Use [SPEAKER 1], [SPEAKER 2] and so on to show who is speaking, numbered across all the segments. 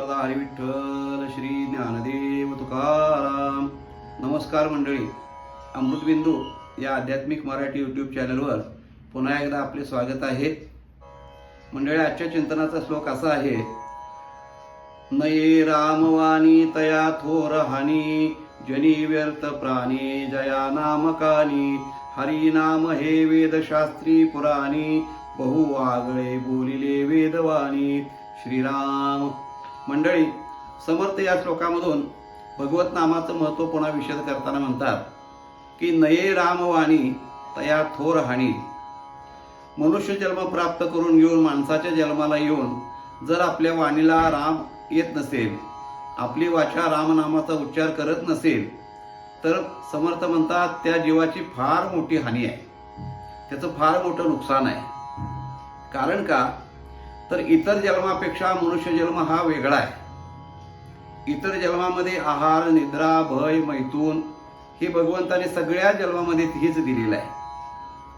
[SPEAKER 1] वरदा हरी विठ्ठल श्री ज्ञानदेव तुकाराम. नमस्कार मंडळी. अमृतबिंदू या आध्यात्मिक मराठी यूट्यूब चॅनलवर पुन्हा एकदा आपले स्वागत आहे. मंडळी आजच्या चिंतनाचा श्लोक असा आहे. नये रामवाणी तया थोर हानी जनी व्यर्थ प्राणी जया नामकानी हरी नाम हे वेदशास्त्री पुराणी बहु आगळे बोलिले वेदवाणी. श्रीराम मंडळी समर्थ या श्लोकामधून भगवत नामाचं महत्त्व पुन्हा विषद करताना म्हणतात की नये रामवाणी तया थोर हाणी मनुष्य जन्म प्राप्त करून घेऊन माणसाच्या जन्माला येऊन जर आपल्या वाणीला राम येत नसेल आपली वाचा रामनामाचा उच्चार करत नसेल तर समर्थ म्हणतात त्या जीवाची फार मोठी हानी आहे. त्याचं फार मोठं नुकसान आहे. कारण का? तर इतर जन्मापेक्षा मनुष्य जन्म हा वेगळा आहे. इतर जन्मामध्ये आहार निद्रा भय मैथून हे भगवंताने सगळ्या जन्मामध्ये हेच दिलेलं आहे.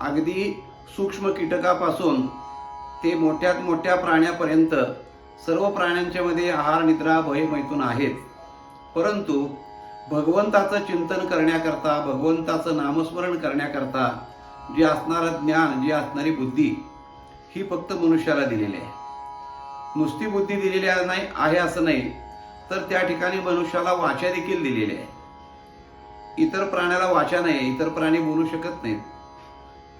[SPEAKER 1] अगदी सूक्ष्म कीटकापासून ते मोठ्यात मोठ्या प्राण्यापर्यंत सर्व प्राण्यांच्या मध्ये आहार निद्रा भय मैथून आहेत. परंतु भगवंताचं चिंतन करण्याकरता भगवंताचं नामस्मरण करण्याकरता जे असणारं ज्ञान जी असणारी बुद्धी ही फक्त मनुष्याला दिलेली आहे. नुसती बुद्धी दिलेली आहे नाही आहे असं नाही. तर त्या ठिकाणी मनुष्याला वाचा देखील दिलेली आहे. इतर प्राण्याला वाचा नाही इतर प्राणी बोलू शकत नाहीत.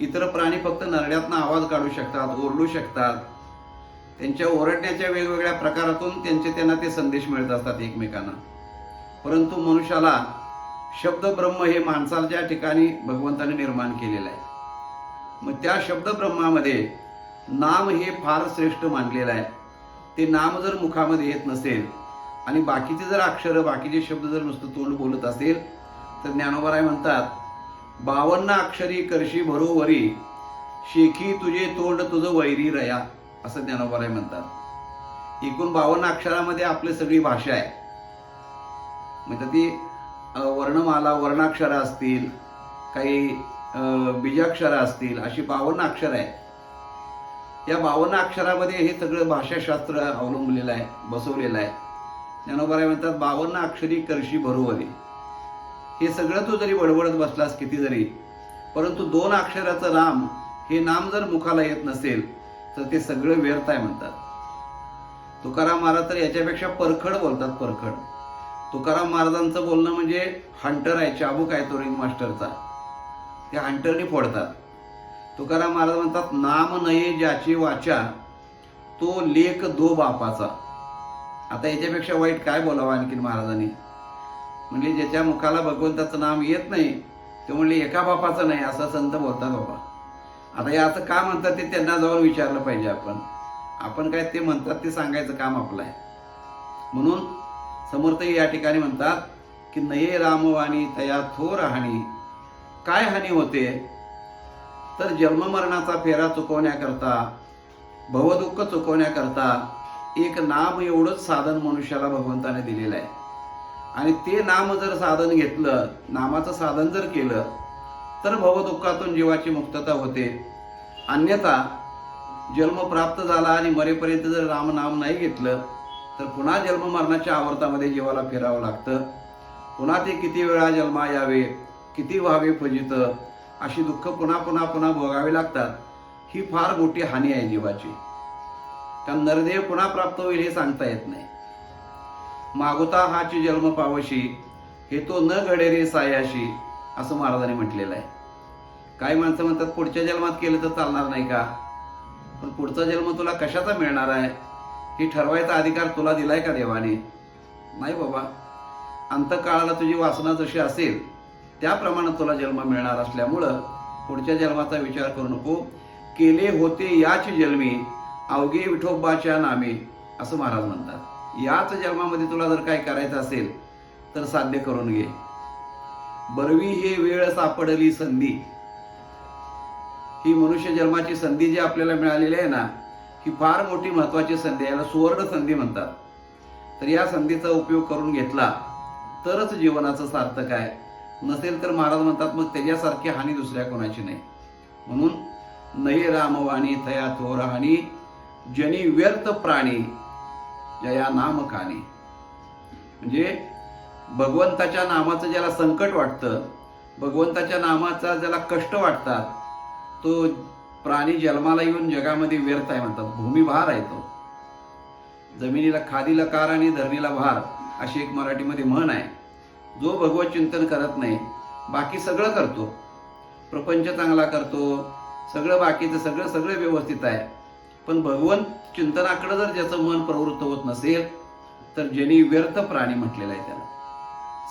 [SPEAKER 1] इतर प्राणी फक्त नरड्यातनं आवाज काढू शकतात ओरडू शकतात. त्यांच्या ओरडण्याच्या वेगवेगळ्या प्रकारातून त्यांचे त्यांना ते संदेश मिळत असतात एकमेकांना. परंतु मनुष्याला शब्द ब्रह्म हे माणसाच्या ठिकाणी भगवंताने निर्माण केलेलं आहे. मग त्या शब्द ब्रह्मामध्ये नाम हे फार श्रेष्ठ मानलेलं आहे. ते नाम जर मुखामध्ये येत नसेल आणि बाकीचे जर अक्षरं बाकीचे शब्द जर नुसतं तोंड बोलत असेल तर ज्ञानोबराय म्हणतात बावन्न अक्षरी करशी भरोवरी शेखी तुझे तोंड तुझं वैरी रया असं ज्ञानोबराय म्हणतात. एकूण बावन्न अक्षरामध्ये आपली सगळी भाषा आहे. म्हणजे ती वर्णमाला वर्णाक्षरं असतील काही बीजाक्षरं असतील अशी बावन्न अक्षरं आहे या बावन्न अक्षरामध्ये हे सगळं भाषाशास्त्र अवलंबलेलं आहे बसवलेलं आहे. ज्ञानोबाराय म्हणतात बावन्न अक्षरी करशी भरोवरी हे सगळं तू जरी बडबडत बसलास किती जरी परंतु दोन अक्षराचं राम हे नाम जर मुखाला येत नसेल तर ते सगळं व्यर्थ आहे म्हणतात. तुकाराम महाराज तर याच्यापेक्षा परखड बोलतात परखड. तुकाराम महाराजांचं बोलणं म्हणजे हंटर आहे चाबूक आहे तो रिंग मास्टरचा ते हंटरनी फोडतात. तुकाराम महाराज म्हणतात नाम नये ज्याची वाचा तो लेख दो बापाचा. आता याच्यापेक्षा वाईट काय बोलावं आणखीन महाराजांनी? म्हणजे ज्याच्या मुखाला भगवंताचं नाम येत नाही ते म्हणले एका बापाचं नाही असं संत बोलतात बाबा. आता हे असं का म्हणतात ते त्यांना जाऊन विचारलं पाहिजे आपण. आपण काय ते म्हणतात ते सांगायचं काम आपलं आहे. म्हणून समर्थही या ठिकाणी म्हणतात की नये रामवाणी तया थोर हानी काय हानी होते? तर जन्ममरणाचा फेरा चुकवण्याकरता भवदुःख चुकवण्याकरता एक नाम एवढंच साधन मनुष्याला भगवंताने दिलेलं आहे. आणि ते नाम जर साधन घेतलं नामाचं साधन जर केलं तर भवदुःखातून जीवाची मुक्तता होते. अन्यथा जन्म प्राप्त झाला आणि मरेपर्यंत जर राम नाम नाही घेतलं तर पुन्हा जन्म मरणाच्या आवर्तामध्ये जीवाला फिरावं लागतं. पुन्हा ते किती वेळा जन्मा यावे किती व्हावे फजित अशी दुःख पुन्हा पुन्हा पुन्हा भोगावी लागतात. ही फार मोठी हानी आहे जीवाची. कारण नरदेव पुन्हा प्राप्त होईल हे सांगता येत नाही. मागुता हाची जन्म पावशी हे तो न घडे रे सायाशी असं महाराजांनी म्हटलेलं आहे. काही माणसं म्हणतात पुढच्या जन्मात केलं तर चालणार नाही का? पण पुढचा जन्म तुला कशाचा मिळणार आहे? हे ठरवायचा अधिकार तुला दिलाय का देवाने? नाही बाबा. अंतकाळाला तुझी वासना जशी असेल त्याप्रमाणे तुला जन्म मिळणार असल्यामुळं पुढच्या जन्माचा विचार करू नको. केले होते याच जन्मी अवघे विठोबाच्या नामे असं महाराज म्हणतात. याच जन्मामध्ये तुला जर काय करायचं असेल तर साध्य करून घे. बरवी हे वेळ सापडली संधी. ही मनुष्य जन्माची संधी जी आपल्याला मिळालेली आहे ना ही फार मोठी महत्वाची संधी आहे. याला सुवर्ण संधी म्हणतात. तर या संधीचा उपयोग करून घेतला तरच जीवनाचं सार्थक आहे. नसेल तर महाराज म्हणतात मग त्याच्यासारखी हानी दुसऱ्या कोणाची नाही. म्हणून नये रामवाणी थया थोर हानी जनी व्यर्थ प्राणी जया नाम कानी म्हणजे भगवंताच्या नामाचं ज्याला संकट वाटतं भगवंताच्या नामाचा ज्याला कष्ट वाटतात तो प्राणी जन्माला येऊन जगामध्ये व्यर्थ आहे म्हणतात. भूमिभार आहे तो. जमिनीला खादीला कार आणि धरणीला भार अशी एक मराठीमध्ये म्हण आहे. जो भगवत चिंतन करत नाही बाकी सगळं करतो. प्रपंच चांगला करतो सगळं बाकीचं सगळं सगळं व्यवस्थित आहे. पण भगवंत चिंतनाकडे जर ज्याचं मन प्रवृत्त होत नसेल तर ज्यांनी व्यर्थ प्राणी म्हटलेला आहे त्याला.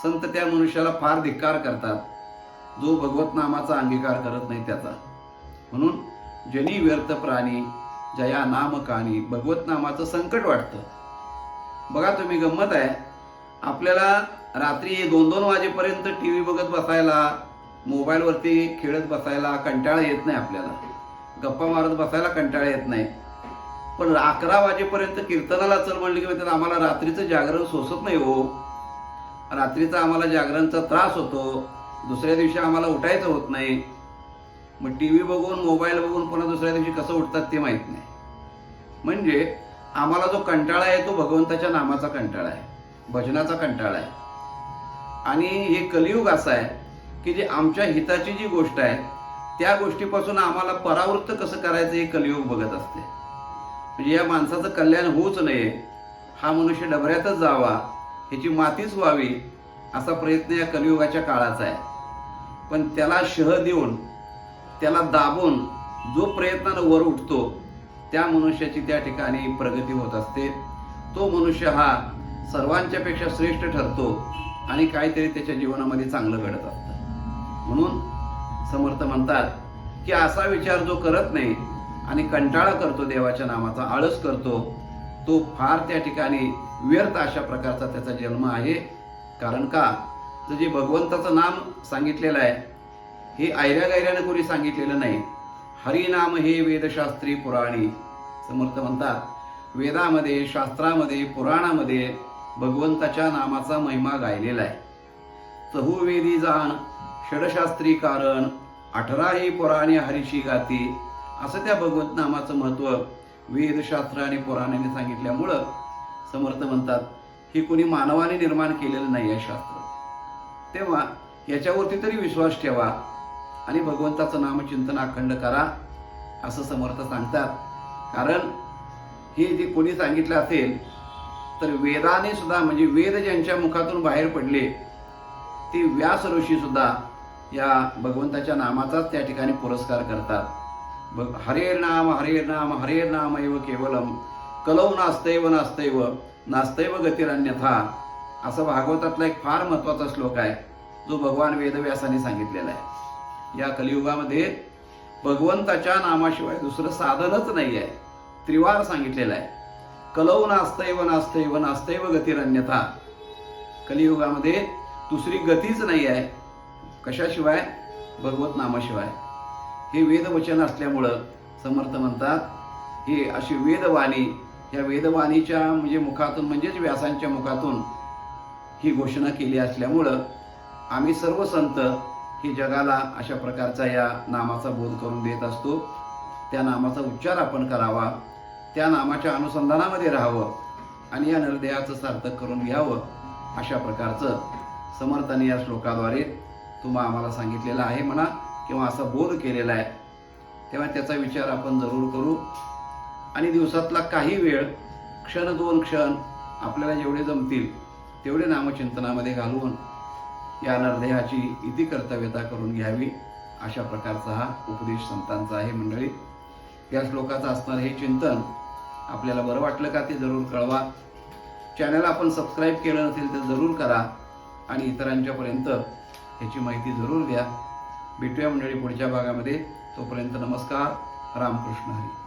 [SPEAKER 1] संत त्या मनुष्याला फार धिक्कार करतात. जो भगवत नामाचा अंगीकार करत नाही त्याचा. म्हणून ज्यांनी व्यर्थ प्राणी जया नामकानी भगवत नामाचं संकट वाटतं. बघा तुम्ही गंमत आहे. आपल्याला रात्री दोन दोन वाजेपर्यंत टी व्ही बघत बसायला मोबाईलवरती खेळत बसायला कंटाळा येत नाही आपल्याला. गप्पा मारत बसायला कंटाळा येत नाही. पण अकरा वाजेपर्यंत कीर्तनाला चल म्हणलं की म्हणतात आम्हाला रात्रीचं जागरण सोसत नाही हो. रात्रीचा आम्हाला जागरणचा त्रास होतो. दुसऱ्या दिवशी आम्हाला उठायचं होत नाही. मग टी व्ही बघून मोबाईल बघून पुन्हा दुसऱ्या दिवशी कसं उठतात ते माहीत नाही. म्हणजे आम्हाला जो कंटाळा आहे तो भगवंताच्या नामाचा कंटाळा आहे. भजनाचा कंटाळा आहे. आणि हे कलियुग असं आहे की जे आमच्या हिताची जी गोष्ट आहे त्या गोष्टीपासून आम्हाला परावृत्त कसं करायचं हे कलियुग बघत असते. म्हणजे या माणसाचं कल्याण होऊच नये हा मनुष्य डबऱ्यातच जावा ह्याची मातीच व्हावी असा प्रयत्न या कलियुगाच्या काळाचा आहे. पण त्याला शह देऊन त्याला दाबून जो प्रयत्नानं वर उठतो त्या मनुष्याची त्या ठिकाणी प्रगती होत असते. तो मनुष्य हा सर्वांच्यापेक्षा श्रेष्ठ ठरतो. आणि काहीतरी त्याच्या जीवनामध्ये चांगलं घडत असतं. म्हणून समर्थ म्हणतात की असा विचार जो करत नाही आणि कंटाळा करतो देवाच्या नामाचा आळस करतो तो फार त्या ठिकाणी व्यर्थ अशा प्रकारचा त्याचा जन्म आहे. कारण का? तर जे भगवंताचं नाम सांगितलेलं आहे हे आयऱ्या गायऱ्यानं कोणी सांगितलेलं नाही. हरिनाम हे वेदशास्त्री पुराणी. समर्थ म्हणतात वेदामध्ये शास्त्रामध्ये पुराणामध्ये भगवंताच्या नामाचा महिमा गायलेला आहे. चहुवेदी जाण षडशास्त्री कारण अठराही पुराणे हरीशी गाती असं त्या भगवंत नामाचं महत्त्व वेदशास्त्र आणि पुराणाने सांगितल्यामुळं समर्थ म्हणतात हे कोणी मानवाने निर्माण केलेलं नाही आहे शास्त्र. तेव्हा याच्यावरती तरी विश्वास ठेवा आणि भगवंताचं नामचिंतन अखंड करा असं समर्थ सांगतात. कारण हे जे कोणी सांगितलं असेल तर वेदाने सुद्धा म्हणजे वेद ज्यांच्या मुखातून बाहेर पडले ते व्यास ऋषी सुद्धा या भगवंताच्या नामाचाच त्या ठिकाणी पुरस्कार करतात. भ- हरे नाम हरे नाम हरे नाम एव केवलम कलौ नास्तैव नास्तैव नास्तैव गतिरन्यथा असं भागवतातला एक फार महत्त्वाचा श्लोक आहे जो भगवान वेदव्यासाने सांगितलेला आहे. या कलियुगामध्ये भगवंताच्या नामाशिवाय दुसरं साधनच नाही आहे त्रिवार सांगितलेलं आहे. कलौ नास्तैव नास्तैव नास्तैव गतिरन्यथा. कलियुगामध्ये दुसरी गतीच नाही आहे कशाशिवाय? भगवत नामाशिवाय. हे वेदवचन असल्यामुळं समर्थ म्हणतात ही अशी वेदवाणी या वेदवाणीच्या म्हणजे मुखातून म्हणजेच व्यासांच्या मुखातून ही घोषणा केली असल्यामुळं आम्ही सर्व संत ही जगाला अशा प्रकारचा या नामाचा बोध करून देत असतो. त्या नामाचा उच्चार आपण करावा. त्या नामाच्या अनुसंधानामध्ये राहावं आणि या निर्दयाचं सार्थक करून घ्यावं अशा प्रकारचं समर्थाने या श्लोकाद्वारे तुम्हा आम्हाला सांगितलेलं आहे म्हणा किंवा असा बोध केलेला आहे. तेव्हा त्याचा विचार आपण जरूर करू. आणि दिवसातला काही वेळ क्षण दोन क्षण आपल्याला जेवढे जमतील तेवढे नामचिंतनामध्ये घालवून या नरदेहाची इति कर्तव्यता करून घ्यावी अशा प्रकारचा हा उपदेश संतांचा आहे मंडळी. या श्लोकाचं असणारं हे चिंतन आपल्याला बरं वाटलं का ते जरूर कळवा. चॅनल आपण सबस्क्राईब केलं नसेल तर जरूर करा आणि इतरांच्यापर्यंत ह्याची माहिती जरूर द्या. भेटूया मंडळी पुढच्या भागामध्ये. तोपर्यंत नमस्कार. रामकृष्ण हरी.